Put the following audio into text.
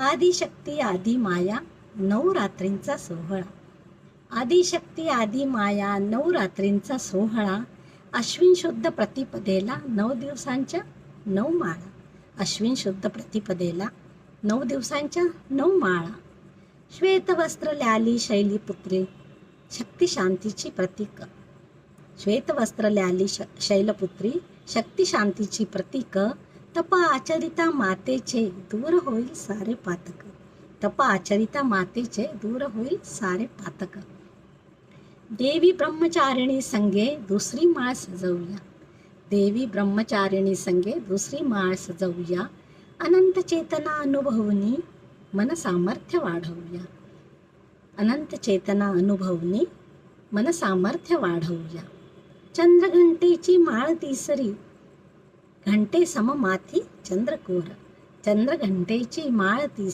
आदिशक्ती आदि माया नऊ रात्रींचा सोहळा. आदिशक्ती आदि माया नऊ रात्रींचा सोहळा. अश्विन शुद्ध प्रतिपदेला नऊ दिवसांच्या नऊ माळा. अश्विन शुद्ध प्रतिपदेला नऊ दिवसांच्या नऊ माळा. श्वेतवस्त्र ल्याली शैलीपुत्री शक्ती शांतीची प्रतीक. श्वेतवस्त्र ल्याली श शैलपुत्री शक्ती शांतीची प्रतीक. तप आचरिता मातेचे दूर होईल सारे पातक तप आचरिता मातेचे दूर होईल सारे पातक देवी ब्रह्मचारिणी संगे दुसरी माळ सजवूया देवी ब्रह्मचारिणी संगे दुसरी माळ सजवूया अनंत चेतना अनुभवनी मन सामर्थ्य वाढवूया अनंत चेतना अनुभवनी मन सामर्थ्य वाढवूया चंद्रघंटेची माळ तिसरी घंटे सम माथी चंद्रकोर चंद्रघंटेची माळ ती